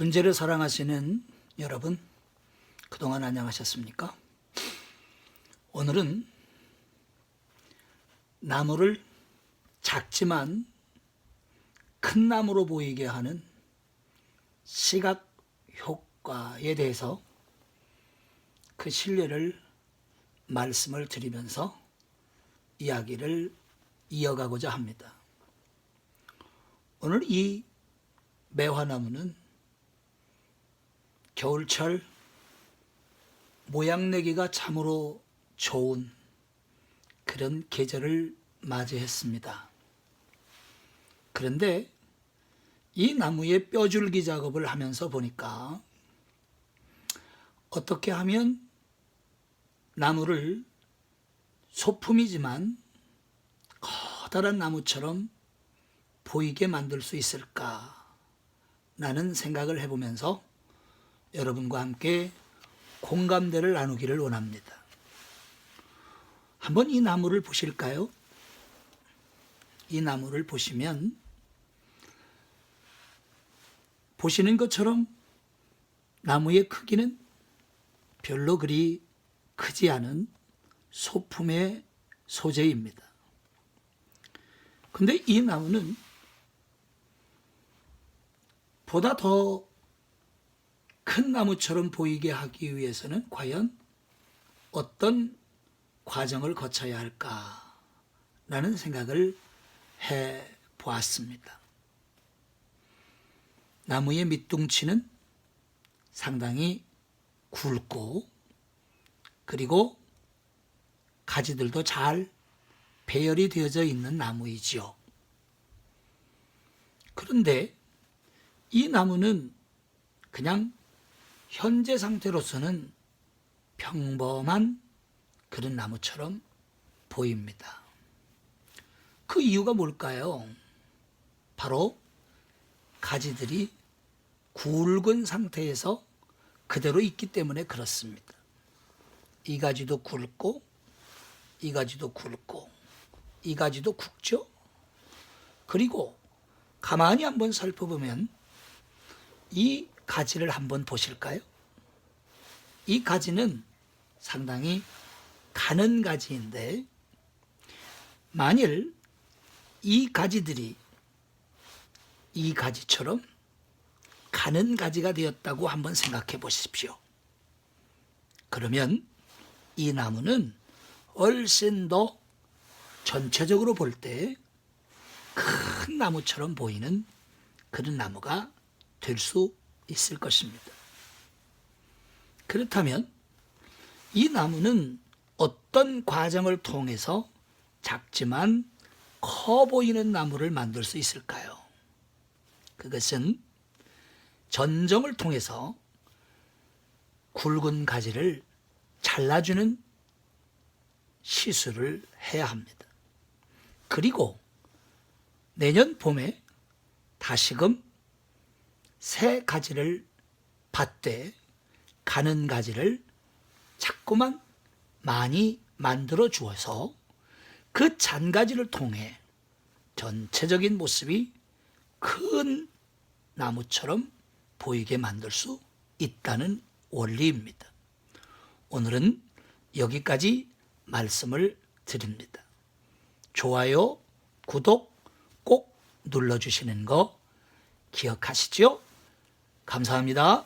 분재를 사랑하시는 여러분, 그동안 안녕하셨습니까? 오늘은 나무를 작지만 큰 나무로 보이게 하는 시각 효과에 대해서 그 신뢰를 말씀을 드리면서 이야기를 이어가고자 합니다. 오늘 이 매화나무는 겨울철 모양 내기가 참으로 좋은 그런 계절을 맞이했습니다. 그런데 이 나무의 뼈줄기 작업을 하면서 보니까 어떻게 하면 나무를 소품이지만 커다란 나무처럼 보이게 만들 수 있을까? 라는 생각을 해보면서 여러분과 함께 공감대를 나누기를 원합니다. 한번 이 나무를 보실까요? 이 나무를 보시면 보시는 것처럼 나무의 크기는 별로 그리 크지 않은 소품의 소재입니다. 근데 이 나무는 보다 더 큰 나무처럼 보이게 하기 위해서는 과연 어떤 과정을 거쳐야 할까라는 생각을 해 보았습니다. 나무의 밑둥치는 상당히 굵고 그리고 가지들도 잘 배열이 되어져 있는 나무이지요. 그런데 이 나무는 그냥 현재 상태로서는 평범한 그런 나무처럼 보입니다. 그 이유가 뭘까요? 바로 가지들이 굵은 상태에서 그대로 있기 때문에 그렇습니다. 이 가지도 굵고, 이 가지도 굵고, 이 가지도 굵죠? 그리고 가만히 한번 살펴보면 이 가지를 한번 보실까요? 이 가지는 상당히 가는 가지인데 만일 이 가지들이 이 가지처럼 가는 가지가 되었다고 한번 생각해 보십시오. 그러면 이 나무는 훨씬 더 전체적으로 볼 때 큰 나무처럼 보이는 그런 나무가 될 수 있을 것입니다. 그렇다면 이 나무는 어떤 과정을 통해서 작지만 커 보이는 나무를 만들 수 있을까요? 그것은 전정을 통해서 굵은 가지를 잘라주는 시술을 해야 합니다. 그리고 내년 봄에 다시금 새 가지를 밭되 가는 가지를 자꾸만 많이 만들어 주어서 그 잔가지를 통해 전체적인 모습이 큰 나무처럼 보이게 만들 수 있다는 원리입니다. 오늘은 여기까지 말씀을 드립니다. 좋아요, 구독 꼭 눌러주시는 거 기억하시죠? 감사합니다.